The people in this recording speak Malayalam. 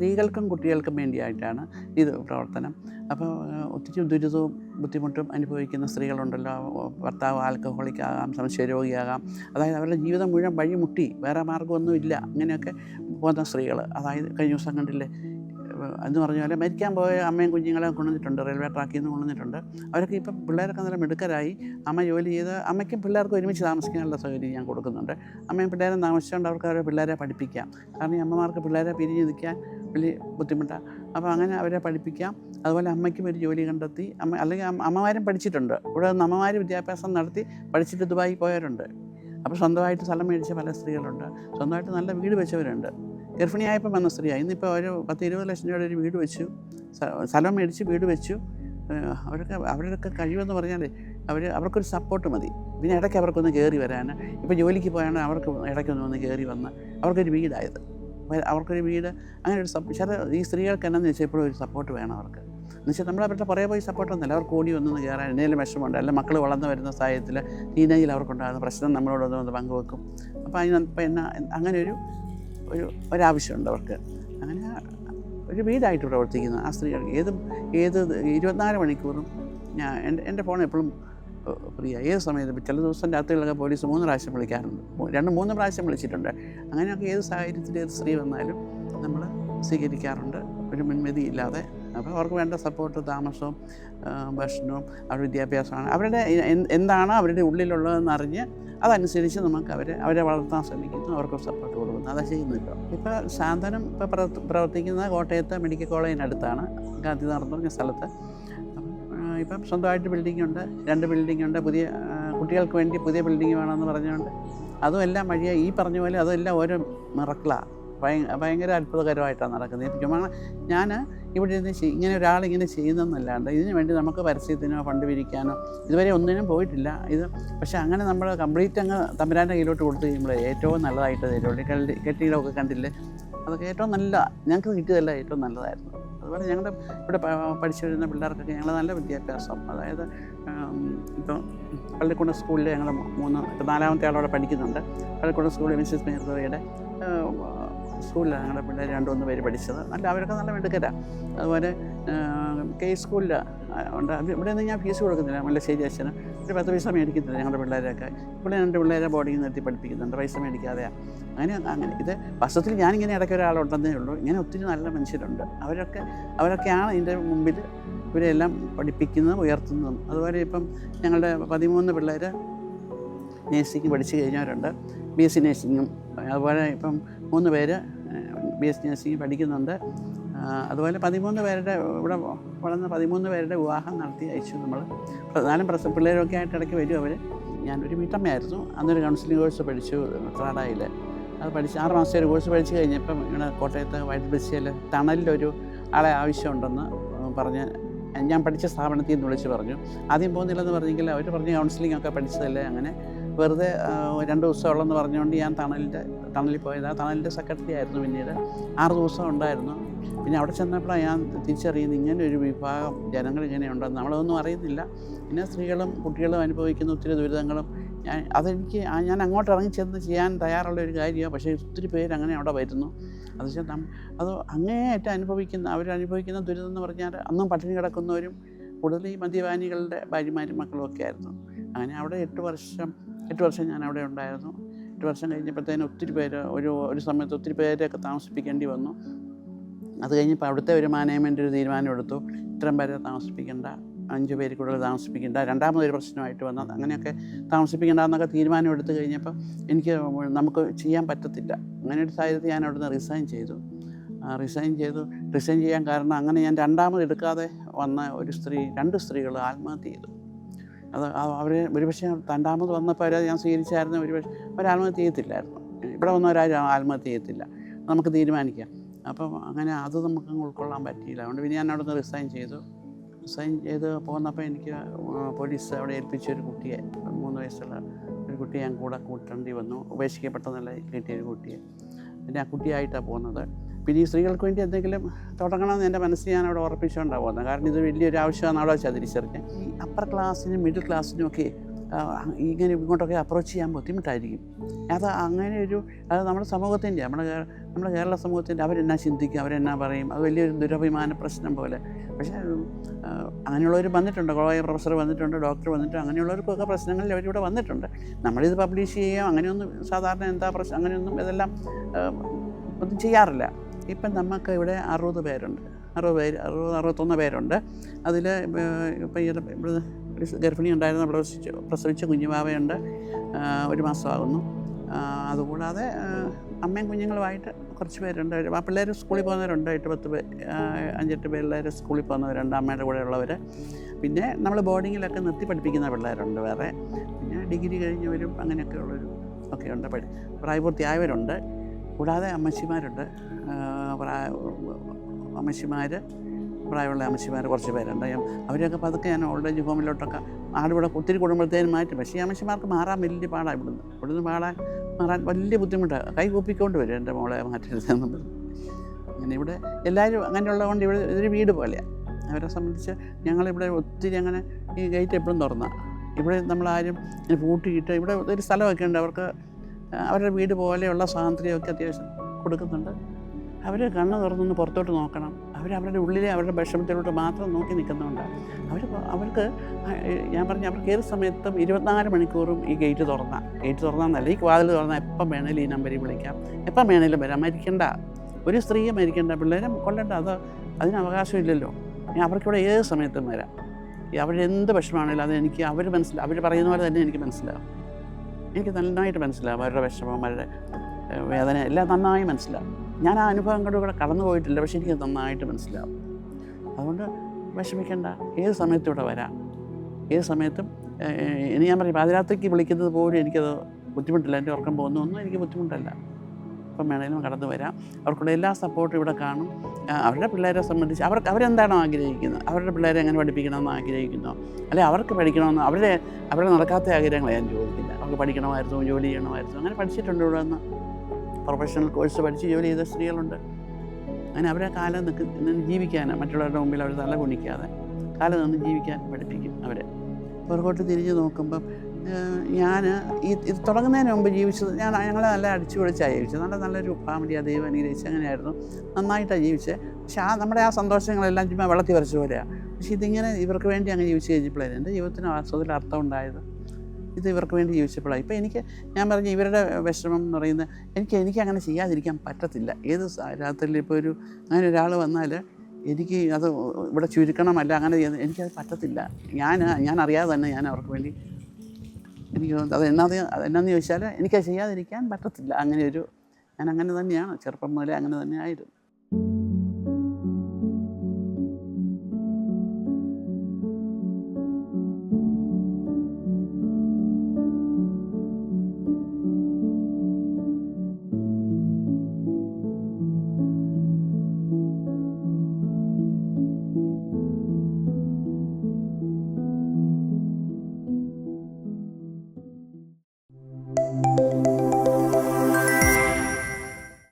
സ്ത്രീകൾക്കും കുട്ടികൾക്കും വേണ്ടിയായിട്ടാണ് ഇത് പ്രവർത്തനം. അപ്പോൾ ഒത്തിരി ദുരിതവും ബുദ്ധിമുട്ടും അനുഭവിക്കുന്ന സ്ത്രീകളുണ്ടല്ലോ. ഭർത്താവ് ആൽക്കഹോളിക് ആകാം സംശയരോഗിയാകാം. അതായത് അവരുടെ ജീവിതം മുഴുവൻ വഴിമുട്ടി വേറെ മാർഗമൊന്നുമില്ല. അങ്ങനെയൊക്കെ പോകുന്ന സ്ത്രീകൾ അതായത് കഴിഞ്ഞ ദിവസം കണ്ടില്ലേ എന്ന് പറഞ്ഞ പോലെ മരിക്കാൻ പോയ അമ്മയും കുഞ്ഞുങ്ങളെ കൊണ്ടുവന്നിട്ടുണ്ട് റെയിൽവേ ട്രാക്കിൽ നിന്ന് കൊണ്ടുവന്നിട്ടുണ്ട്. അവരൊക്കെ ഇപ്പം പിള്ളേരൊക്കെ നല്ല മിടുക്കരായി. അമ്മ ജോലി ചെയ്ത് അമ്മയ്ക്കും പിള്ളേർക്കും ഒരുമിച്ച് താമസിക്കാനുള്ള സൗകര്യം ഞാൻ കൊടുക്കുന്നുണ്ട്. അമ്മയും പിള്ളേരും താമസിച്ചുകൊണ്ട് അവർക്ക് അവരെ പിള്ളേരെ പഠിപ്പിക്കാം. കാരണം ഈ അമ്മമാർക്ക് പിള്ളേരെ പിരിഞ്ഞ് നിൽക്കാൻ വലിയ ബുദ്ധിമുട്ടാണ് അപ്പോൾ അങ്ങനെ അവരെ പഠിപ്പിക്കാം. അതുപോലെ അമ്മയ്ക്കും ഒരു ജോലി കണ്ടെത്തി. അമ്മ അല്ലെങ്കിൽ അമ്മ- അമ്മമാരും പഠിച്ചിട്ടുണ്ട്. ഇവിടെ അമ്മമാർ വിദ്യാഭ്യാസം നടത്തി പഠിച്ചിട്ട് ദുബായി പോയവരുണ്ട്. അപ്പോൾ സ്വന്തമായിട്ട് സ്ഥലം മേടിച്ച പല സ്ത്രീകളുണ്ട്. സ്വന്തമായിട്ട് നല്ല വീട് വെച്ചവരുണ്ട്. ഗർഭിണിയായപ്പോൾ വന്ന സ്ത്രീയാണ് ഇന്നിപ്പോൾ ഒരു പത്ത് ഇരുപത് ലക്ഷം രൂപയുടെ ഒരു വീട് വെച്ചു. സ്ഥ- സ്ഥലം മേടിച്ച് വീട് വെച്ചു. അവരൊക്കെ അവരുടെയൊക്കെ കഴിവെന്ന് പറഞ്ഞാൽ അവർ അവർക്കൊരു സപ്പോർട്ട് മതി. പിന്നെ ഇടയ്ക്ക് അവർക്കൊന്ന് കയറി വരാൻ ഇപ്പോൾ ജോലിക്ക് പോയാണ് അവർക്ക് ഇടയ്ക്കൊന്ന് വന്ന് കയറി വന്ന് അവർക്കൊരു വീടായത്. അവർക്കൊരു വീട് അങ്ങനെ ഒരു സപ്പ് ചില ഈ സ്ത്രീകൾക്ക് എന്നാന്ന് വെച്ചാൽ എപ്പോഴും ഒരു സപ്പോർട്ട് വേണം അവർക്ക്. എന്നുവെച്ചാൽ നമ്മൾ അവരുടെ പുറകെ പോയി സപ്പോർട്ടൊന്നുമില്ല അവർക്ക് ഓടി ഒന്നും കയറാൻ എന്തെങ്കിലും വിഷമമുണ്ട്? അല്ല മക്കൾ വളർന്നു വരുന്ന സാഹചര്യത്തിൽ ടീനേജിൽ അവർക്കുണ്ടാകുന്ന പ്രശ്നം നമ്മളോട് ഒന്ന് വന്ന് പങ്കുവെക്കും. അപ്പോൾ അതിന് ഇപ്പം എന്നാ അങ്ങനെ ഒരു ഒരു ഒരാവശ്യമുണ്ട് അവർക്ക്. അങ്ങനെ ഒരു വീടായിട്ട് പ്രവർത്തിക്കുന്ന ആ സ്ത്രീകൾ ഏത് ഏത് ഇരുപത്തിനാല് മണിക്കൂറും ഞാൻ എന്റെ എന്റെ ഫോൺ എപ്പോഴും ഫ്രീ. ഏത് സമയത്ത് ചില ദിവസം രാത്രികളൊക്കെ പോലീസ് മൂന്ന് പ്രാവശ്യം വിളിക്കാറുണ്ട്. രണ്ട് മൂന്ന് പ്രാവശ്യം വിളിച്ചിട്ടുണ്ട്. അങ്ങനെയൊക്കെ ഏത് സാഹചര്യത്തിൽ ഏത് സ്ത്രീ വന്നാലും നമ്മൾ സ്വീകരിക്കാറുണ്ട്. ഒരു മുൻവിധി ഇല്ലാതെ. അപ്പോൾ അവർക്ക് വേണ്ട സപ്പോർട്ട് താമസവും ഭക്ഷണവും അവരുടെ വിദ്യാഭ്യാസമാണ്. അവരുടെ എന്താണ് അവരുടെ ഉള്ളിലുള്ളതെന്ന് അറിഞ്ഞ് അതനുസരിച്ച് നമുക്ക് അവരെ അവരെ വളർത്താൻ ശ്രമിക്കുന്നു. അവർക്ക് സപ്പോർട്ട് കൊടുക്കുന്നു. അതാ ചെയ്യുന്നില്ല ഇപ്പോൾ സാന്ത്വനം ഇപ്പോൾ പ്രവർത്തി- പ്രവർത്തിക്കുന്നത് കോട്ടയത്ത് മെഡിക്കൽ കോളേജിനടുത്താണ്. ഗാന്ധി നടന്നു പറഞ്ഞ സ്ഥലത്ത്. ഇപ്പം സ്വന്തമായിട്ട് ബിൽഡിംഗ് ഉണ്ട് രണ്ട് ബിൽഡിംഗ് ഉണ്ട് പുതിയ കുട്ടികൾക്ക് വേണ്ടി പുതിയ ബിൽഡിംഗ് വേണമെന്ന് പറഞ്ഞുകൊണ്ട്. അതും എല്ലാം വഴിയ ഈ പറഞ്ഞ പോലെ അതെല്ലാം ഓരോ മിറക്കിളാണ് ഭയ ഭയങ്കര അത്ഭുതകരമായിട്ടാണ് നടക്കുന്നത്. ചുമ്മാ ഞാൻ ഇവിടെ ഇരുന്ന് ഇങ്ങനെ ഒരാളിങ്ങനെ ചെയ്യുന്നതെന്നല്ലാണ്ട് ഇതിനു വേണ്ടി നമുക്ക് പരസ്യത്തിനോ ഫണ്ട് പിരിക്കാനോ ഇതുവരെ ഒന്നിനും പോയിട്ടില്ല. ഇത് പക്ഷേ അങ്ങനെ നമ്മൾ കംപ്ലീറ്റ് അങ്ങ് തമ്പുരാന്റെ കയ്യിലോട്ട് കൊടുത്തു കഴിയുമ്പോൾ ഏറ്റവും നല്ലതായിട്ട് തരുള്ളൂ. കെട്ടി കെട്ടിടമൊക്കെ കണ്ടില്ലേ? അതൊക്കെ ഏറ്റവും നല്ല ഞങ്ങൾക്ക് കിട്ടിയതല്ല ഏറ്റവും നല്ലതായിരുന്നു. അതുപോലെ ഞങ്ങളുടെ ഇവിടെ പഠിച്ചു വരുന്ന പിള്ളേർക്കൊക്കെ ഞങ്ങൾ നല്ല വിദ്യാഭ്യാസം. അതായത് ഇപ്പം പള്ളിക്കുണ്ട സ്കൂളിൽ ഞങ്ങൾ മൂന്ന് നാലാമത്തെ ആളവിടെ പഠിക്കുന്നുണ്ട്. പള്ളിക്കുണ്ട സ്കൂളിൽ മിസ്സിസ് മേർദോയുടെ സ്കൂളിലാണ് ഞങ്ങളുടെ പിള്ളേർ രണ്ട് മൂന്ന് പേര് പഠിച്ചത്. നല്ല അവരൊക്കെ നല്ല മിടുക്കരാണ് അതുപോലെ കെ സ്കൂളിൽ ഉണ്ട്. ഇവിടെ നിന്ന് ഞാൻ ഫീസ് കൊടുക്കുന്നില്ല. മല്ലശ്ശേരി അച്ഛന്. ഒരു പത്ത് പൈസ മേടിക്കുന്നില്ല ഞങ്ങളുടെ പിള്ളേരൊക്കെ. ഇവിടെ രണ്ട് പിള്ളേരെ ബോർഡിൽ നിർത്തി പഠിപ്പിക്കുന്നുണ്ട്. പൈസ മേടിക്കാതെയാണ് അങ്ങനെ അങ്ങനെ. ഇത് വസ്ത്രത്തിൽ ഞാനിങ്ങനെ ഇടയ്ക്ക് ഒരാളുണ്ടെന്നേ ഉള്ളൂ. ഇങ്ങനെ ഒത്തിരി നല്ല മനുഷ്യരുണ്ട്. അവരൊക്കെ അവരൊക്കെയാണ് ഇതിന്റെ മുമ്പിൽ ഇവരെല്ലാം പഠിപ്പിക്കുന്നതും ഉയർത്തുന്നതും. അതുപോലെ ഇപ്പം ഞങ്ങളുടെ പതിമൂന്ന് പിള്ളേർ നേഴ്സിംഗ് പഠിച്ചു കഴിഞ്ഞവരുണ്ട്. ബി എസ് സി നേഴ്സിങ്ങും അതുപോലെ ഇപ്പം മൂന്ന് പേര് ബി എസ് നഴ്സിംഗ് പഠിക്കുന്നുണ്ട്. അതുപോലെ പതിമൂന്ന് പേരുടെ ഇവിടെ വളർന്ന പതിമൂന്ന് പേരുടെ വിവാഹം നടത്തി അയച്ചു നമ്മൾ പ്രധാനം പ്രസ പിള്ളേരൊക്കെ ആയിട്ട് ഇടയ്ക്ക് വരും അവർ ഞാനൊരു വീട്ടമ്മയായിരുന്നു അന്നൊരു കൗൺസിലിംഗ് കോഴ്സ് പഠിച്ചു ത്രാടായിൽ അത് പഠിച്ച് ആറ് മാസത്തെ ഒരു കോഴ്സ് പഠിച്ച് കഴിഞ്ഞപ്പം ഇങ്ങനെ കോട്ടയത്ത് വൈറ്റ് ബസ്സിൽ തണലിലൊരു ആളെ ആവശ്യമുണ്ടെന്ന് പറഞ്ഞ് ഞാൻ പഠിച്ച സ്ഥാപനത്തിൽ നിന്ന് വിളിച്ച് പറഞ്ഞു. ആദ്യം പോകുന്നില്ലെന്ന് പറഞ്ഞെങ്കിൽ അവർ പറഞ്ഞ് കൗൺസിലിംഗ് ഒക്കെ പഠിച്ചതല്ലേ? അങ്ങനെ വെറുതെ രണ്ട് ദിവസം ഉള്ളെന്ന് പറഞ്ഞുകൊണ്ട് ഞാൻ തണലിന്റെ തണലിൽ പോയത്. തണലിന്റെ സെക്രട്ടറി ആയിരുന്നു പിന്നീട്. ആറ് ദിവസം ഉണ്ടായിരുന്നു. പിന്നെ അവിടെ ചെന്നപ്പോഴാണ് ഞാൻ തിരിച്ചറിയുന്നത് ഇങ്ങനെ ഒരു വിഭാഗം ജനങ്ങൾ ഇങ്ങനെയുണ്ടെന്ന്. നമ്മളതൊന്നും അറിയുന്നില്ല. പിന്നെ സ്ത്രീകളും കുട്ടികളും അനുഭവിക്കുന്ന ഒത്തിരി ദുരിതങ്ങളും. ഞാൻ അതെനിക്ക് ഞാൻ അങ്ങോട്ട് ഇറങ്ങി ചെന്ന് ചെയ്യാൻ തയ്യാറുള്ള ഒരു കാര്യമാണ്. പക്ഷേ ഒത്തിരി പേര് അങ്ങനെ അവിടെ വരുന്നു. അത് വെച്ചാൽ അത് അങ്ങേയറ്റം അനുഭവിക്കുന്ന അവരനുഭവിക്കുന്ന ദുരിതം എന്ന് പറഞ്ഞാൽ അന്നും പട്ടിണി കിടക്കുന്നവരും കൂടുതൽ ഈ മദ്യപാനികളുടെ ഭാര്യമാരും മക്കളും ഒക്കെ ആയിരുന്നു. അങ്ങനെ അവിടെ എട്ട് വർഷം എട്ട് വർഷം ഞാൻ അവിടെ ഉണ്ടായിരുന്നു. എട്ട് വർഷം കഴിഞ്ഞപ്പോഴത്തേനും ഒത്തിരി പേര് ഒരു ഒരു സമയത്ത് ഒത്തിരി പേരെയൊക്കെ താമസിപ്പിക്കേണ്ടി വന്നു. അത് കഴിഞ്ഞപ്പോൾ അവിടുത്തെ ഒരു മാനേജ്മെന്റ് ഒരു തീരുമാനം എടുത്തു. ഇത്രയും പേരെ താമസിപ്പിക്കേണ്ട അഞ്ച് പേര് കൂടുതൽ താമസിപ്പിക്കേണ്ട രണ്ടാമതൊരു പ്രശ്നമായിട്ട് വന്നത് അങ്ങനെയൊക്കെ താമസിപ്പിക്കേണ്ട എന്നൊക്കെ തീരുമാനം എടുത്തു കഴിഞ്ഞപ്പോൾ എനിക്ക് നമുക്ക് ചെയ്യാൻ പറ്റത്തില്ല. അങ്ങനെ ഒരു സാഹചര്യത്തിൽ ഞാൻ അവിടുന്ന് റിസൈൻ ചെയ്തു. റിസൈൻ ചെയ്തു. റിസൈൻ ചെയ്യാൻ കാരണം അങ്ങനെ ഞാൻ രണ്ടാമത് എടുക്കാതെ വന്ന ഒരു സ്ത്രീ രണ്ട് സ്ത്രീകൾ ആത്മഹത്യ ചെയ്തു. അത് അവർ ഒരുപക്ഷെ രണ്ടാമത് വന്നപ്പോൾ അവരത് ഞാൻ സ്വീകരിച്ചായിരുന്നു. ഒരുപക്ഷെ അവർ ആത്മഹത്യ ചെയ്യത്തില്ലായിരുന്നു ഇവിടെ വന്നവരാരും ആത്മഹത്യ ചെയ്യത്തില്ല നമുക്ക് തീരുമാനിക്കാം. അപ്പം അങ്ങനെ അത് നമുക്ക് ഉൾക്കൊള്ളാൻ പറ്റിയില്ല. അതുകൊണ്ട് പിന്നെ ഞാൻ അവിടെ നിന്ന് റിസൈൻ ചെയ്തു. റിസൈൻ ചെയ്ത് പോന്നപ്പോൾ എനിക്ക് പോലീസ് അവിടെ ഏൽപ്പിച്ച ഒരു കുട്ടിയെ മൂന്ന് വയസ്സുള്ള ഒരു കുട്ടിയെ ഞാൻ കൂടെ കൂട്ടേണ്ടി വന്നു. ഉപേക്ഷിക്കപ്പെട്ട നില കിട്ടിയ ഒരു കുട്ടിയെ. പിന്നെ ആ കുട്ടിയായിട്ടാണ് പോകുന്നത് പിന്നെ ഈ സ്ത്രീകൾക്ക് വേണ്ടി എന്തെങ്കിലും തുടങ്ങണമെന്ന് എന്റെ മനസ്സിൽ ഞാൻ അവിടെ ഉറപ്പിച്ചുകൊണ്ടാണ് കാരണം ഇത് വലിയൊരു ആവശ്യമാണ് അവിടെ വെച്ചാൽ തിരിച്ചറിഞ്ഞ് ഈ അപ്പർ ക്ലാസ്സിനും മിഡിൽ ക്ലാസ്സിനും ഒക്കെ ഇങ്ങനെ ഇങ്ങോട്ടൊക്കെ അപ്രോച്ച് ചെയ്യാൻ ബുദ്ധിമുട്ടായിരിക്കും. അത് അങ്ങനെ ഒരു അത് നമ്മുടെ സമൂഹത്തിന്റെ നമ്മുടെ നമ്മുടെ കേരള സമൂഹത്തിന്റെ അവരെന്നാ ചിന്തിക്കും അവരെന്നാ പറയും. അത് വലിയൊരു ദുരഭിമാന പ്രശ്നം പോലെ. പക്ഷേ അങ്ങനെയുള്ളവർ വന്നിട്ടുണ്ട്. കോളേജ് പ്രൊഫസർ വന്നിട്ടുണ്ട് ഡോക്ടർ വന്നിട്ടുണ്ട്. അങ്ങനെയുള്ളവർക്കൊക്കെ പ്രശ്നങ്ങളിൽ അവരിവിടെ വന്നിട്ടുണ്ട്. നമ്മളിത് പബ്ലിഷ് ചെയ്യുകയോ അങ്ങനെയൊന്നും സാധാരണ എന്താ പ്രശ്നം അങ്ങനെയൊന്നും ഇതെല്ലാം ഒന്നും ചെയ്യാറില്ല. ഇപ്പം നമുക്ക് ഇവിടെ അറുപത് പേരുണ്ട്. അറുപത് പേര് അറുപത് അറുപത്തൊന്ന് പേരുണ്ട്. അതിൽ ഇപ്പം ഇവിടെ ഗർഭിണി ഉണ്ടായിരുന്നു. പ്രസവിച്ച് പ്രസവിച്ച കുഞ്ഞുമാവയുണ്ട് ഒരു മാസമാകുന്നു. അതുകൂടാതെ അമ്മയും കുഞ്ഞുങ്ങളുമായിട്ട് കുറച്ച് പേരുണ്ട്. ആ പിള്ളേർ സ്കൂളിൽ പോകുന്നവരുണ്ട്. എട്ട് പത്ത് ആ, അഞ്ചെട്ട് പിള്ളേർ സ്കൂളിൽ പോകുന്നവരുണ്ട്. അമ്മയുടെ കൂടെ ഉള്ളവർ പിന്നെ നമ്മൾ ബോർഡിങ്ങിലൊക്കെ നിർത്തി പഠിപ്പിക്കുന്ന പിള്ളേരുണ്ട് വേറെ. പിന്നെ ഡിഗ്രി കഴിഞ്ഞവരും അങ്ങനെയൊക്കെ ഉള്ളൊരു ഒക്കെ ഉണ്ട് പ്രായപൂർത്തിയായവരുണ്ട്. കൂടാതെ അമ്മച്ചിമാരുണ്ട്. പ്രായ അമ്മച്ചിമാർ പ്രായമുള്ള അമ്മച്ചിമാർ കുറച്ച് പേരുണ്ട്. അവരെയൊക്കെ പതുക്കെ ഞാൻ ഓൾഡ് ഏജ് ഹോമിലോട്ടൊക്കെ ആടിവിടെ ഒത്തിരി കുടുംബത്തേനും മാറ്റി. പക്ഷേ ഈ അമ്മച്ചിമാർക്ക് മാറാൻ വലിയ പാടാണ് ഇവിടുന്ന്. ഇവിടുന്ന് പാടാൻ മാറാൻ വലിയ ബുദ്ധിമുട്ടാണ് കൈ കൂപ്പിക്കൊണ്ട് വരും എന്റെ മോളെ മാറ്റരുതെന്ന് പറഞ്ഞു അങ്ങനെ ഇവിടെ എല്ലാവരും അങ്ങനെയുള്ളത് കൊണ്ട് ഇവിടെ ഇതൊരു വീട് പോലെയാണ് അവരെ സംബന്ധിച്ച് ഞങ്ങളിവിടെ ഒത്തിരി അങ്ങനെ ഈ ഗേറ്റ് എപ്പോഴും തുറന്നാണ് ഇവിടെ നമ്മളാരും പൂട്ടിയിട്ട് ഇവിടെ ഒരു സ്ഥലമൊക്കെ ഉണ്ട്. അവർക്ക് അവരുടെ വീട് പോലെയുള്ള സ്വാതന്ത്ര്യമൊക്കെ അത്യാവശ്യം കൊടുക്കുന്നുണ്ട്. അവർ കണ്ണ് തുറന്നൊന്ന് പുറത്തോട്ട് നോക്കണം. അവർ അവരുടെ ഉള്ളിലെ അവരുടെ വിഷമത്തിലോട്ട് മാത്രം നോക്കി നിൽക്കുന്നുണ്ട് അവർ അവർക്ക് ഞാൻ പറഞ്ഞ അവർക്ക് ഏത് സമയത്തും ഇരുപത്തിനാല് മണിക്കൂറും ഈ ഗേറ്റ് തുറന്നാൽ ഗേറ്റ് തുറന്നാന്നല്ല ഈ വാതിൽ തുറന്നാൽ എപ്പം വേണേലും ഈ നമ്പറിൽ വിളിക്കാം. എപ്പം വേണേലും വരാം. മരിക്കണ്ട. ഒരു സ്ത്രീയെ മരിക്കണ്ട. പിള്ളേരെ കൊല്ലണ്ട. അത് അതിന് അവകാശമില്ലല്ലോ അവർക്കിവിടെ ഏത് സമയത്തും വരാം. അവരെന്ത് വിഷമാണെങ്കിലും അത് എനിക്ക് അവർ മനസ്സിലാവും അവർ പറയുന്ന പോലെ തന്നെ എനിക്ക് മനസ്സിലാവും. എനിക്ക് നന്നായിട്ട് മനസ്സിലാവും. അവരുടെ വിഷമം അവരുടെ വേദന എല്ലാം നന്നായി മനസ്സിലാവും. ഞാൻ ആ അനുഭവങ്ങളിലൂടെ കടന്നു പോയിട്ടില്ല പക്ഷെ എനിക്ക് നന്നായിട്ട് മനസ്സിലാവും. അതുകൊണ്ട് വിഷമിക്കേണ്ട. ഏത് സമയത്തും ഇവിടെ വരാം. ഏത് സമയത്തും ഇനി ഞാൻ പറയും പാതിരാത്രിക്ക് വിളിക്കുന്നത് പോലും എനിക്കത് ബുദ്ധിമുട്ടില്ല. എന്റെ ഉറക്കം പോകുന്നൊന്നും എനിക്ക് ബുദ്ധിമുട്ടല്ല. ഇപ്പം വേണേലും കടന്നു വരാം. അവർക്കുള്ള എല്ലാ സപ്പോർട്ടും ഇവിടെ കാണും. അവരുടെ പിള്ളേരെ സംബന്ധിച്ച് അവർക്ക് അവരെന്താണോ ആഗ്രഹിക്കുന്നത്? അവരുടെ പിള്ളേരെ എങ്ങനെ പഠിപ്പിക്കണമെന്ന് ആഗ്രഹിക്കുന്നോ? അല്ലെ അവർക്ക് പഠിക്കണമെന്ന് അവരുടെ അവരുടെ നടക്കാത്ത ആഗ്രഹങ്ങളെ ഞാൻ ചോദിക്കില്ല അവർക്ക് പഠിക്കണമായിരുന്നു ജോലി ചെയ്യണമായിരുന്നു. അങ്ങനെ പഠിച്ചിട്ടുണ്ട് ഇവിടെ നിന്ന്. പ്രൊഫഷണൽ കോഴ്സ് പഠിച്ച് ജോലി ചെയ്ത സ്ത്രീകളുണ്ട്. അങ്ങനെ അവരെ കാലം നിൽക്ക് നിന്ന് ജീവിക്കാനാണ് മറ്റുള്ളവരുടെ മുമ്പിൽ അവർ തല കുണിക്കാതെ കാലം നിന്ന് ജീവിക്കാൻ പഠിപ്പിക്കും അവരെ. പുറകോട്ട് തിരിഞ്ഞ് നോക്കുമ്പം ഞാൻ ഈ ഇത് തുടങ്ങുന്നതിന് മുമ്പ് ജീവിച്ചത് ഞാൻ ഞങ്ങളെ നല്ല അടിച്ചു പൊളിച്ചാണ് ജീവിച്ചത്. നല്ല നല്ലൊരു ഫാമിലി ആ ദൈവം അനുഗ്രഹിച്ച് അങ്ങനെയായിരുന്നു. നന്നായിട്ടാണ് ജീവിച്ചത്. പക്ഷേ ആ നമ്മുടെ ആ സന്തോഷങ്ങളെല്ലാം ചുമ്മാ വെള്ളത്തിൽ വരച്ച പോലെയാണ് പക്ഷേ ഇതിങ്ങനെ ഇവർക്ക് വേണ്ടി അങ്ങനെ ജീവിച്ച് കഴിഞ്ഞപ്പോഴാണ് എന്റെ ജീവിതത്തിന് വാസ്തവത്തിൽ അർത്ഥം ഉണ്ടായത് ഇത് ഇവർക്ക് വേണ്ടി ജീവിച്ചപ്പോഴാണ്. ഇപ്പോൾ എനിക്ക് ഞാൻ പറഞ്ഞ ഇവരുടെ വിഷമം എന്ന് പറയുന്നത് എനിക്ക് എനിക്ക് അങ്ങനെ ചെയ്യാതിരിക്കാൻ പറ്റത്തില്ല. ഏത് രാത്രിയിൽ ഇപ്പോൾ ഒരു അങ്ങനെ ഒരാൾ വന്നാൽ എനിക്ക് അത് ഇവിടെ ചുരുക്കണമല്ല അങ്ങനെ എനിക്കത് പറ്റത്തില്ല. ഞാൻ ഞാൻ അറിയാതെ തന്നെ ഞാൻ അവർക്ക് വേണ്ടി എനിക്ക് അത് എന്നാന്ന് എന്നാന്ന് ചോദിച്ചാൽ എനിക്കത് ചെയ്യാതിരിക്കാൻ പറ്റത്തില്ല. അങ്ങനെ ഒരു ഞാൻ അങ്ങനെ തന്നെയാണ് ചെറുപ്പം മുതലേ അങ്ങനെ തന്നെ ആയിരുന്നു.